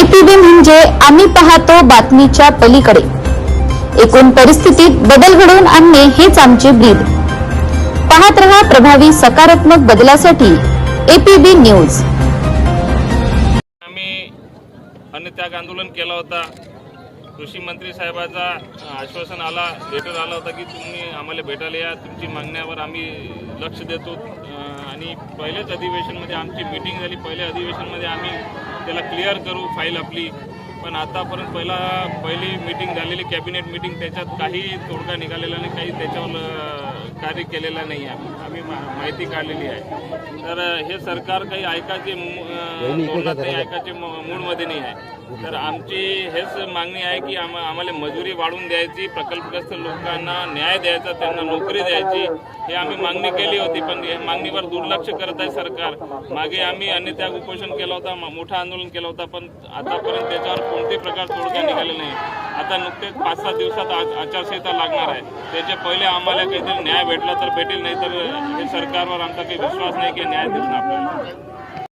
APB म्हणजे आम्ही पाहतो बातमीच्या पलीकडे. एकूण परिस्थितीत बदल घडवून आणणे हेच आमचे ब्रीद. पाहत रहा प्रभावी सकारात्मक बदलासाठी एपीबी न्यूज. आम्ही अन्नत्याग आंदोलन केला होता. कृषी मंत्री साहेबाचा आश्वासन आला लेटर आला होता की तुम्ही आम्हाला भेटायला या तुमची मागण्यावर आम्ही लक्ष देतो. आणि पहिल्याच अधिवेशनमध्ये आमची मीटिंग झाली. पहिल्या अधिवेशनमध्ये आम्ही त्याला क्लिअर करू फाईल आपली. पण आतापर्यंत पहिला पहिली मीटिंग झालेली कॅबिनेट मीटिंग त्याच्यात काही तोडगा निघालेला नाही काही त्याच्यावर कार्य केलेलं नाही आहे. आम्ही माहिती काढलेली आहे. तर हे सरकार काही ऐकायचे नाही ऐकायचे मूडमध्ये नाही आहे. तर आमची हेच मागणी आहे की आम आम्हाला मजुरी वाढवून द्यायची प्रकल्पग्रस्त लोकांना न्याय द्यायचा त्यांना नोकरी द्यायची हे आम्ही मागणी केली होती. पण या मागणीवर दुर्लक्ष करत आहे सरकार. मागे आम्ही अन्नत्याग उपोषण केलं होता मोठं आंदोलन केलं होतं पण आतापर्यंत त्याच्यावर कोणतेही प्रकार तोडगा निघाले नाही आता नुकतेच पाच सात दिवसात आचारसंहिता लागणार आहे. त्याच्या पहिले आम्हाला काहीतरी न्याय भेटला तर भेटेल नाही तर हे सरकारवर आमचा काही विश्वास नाही की न्याय देईल आपल्याला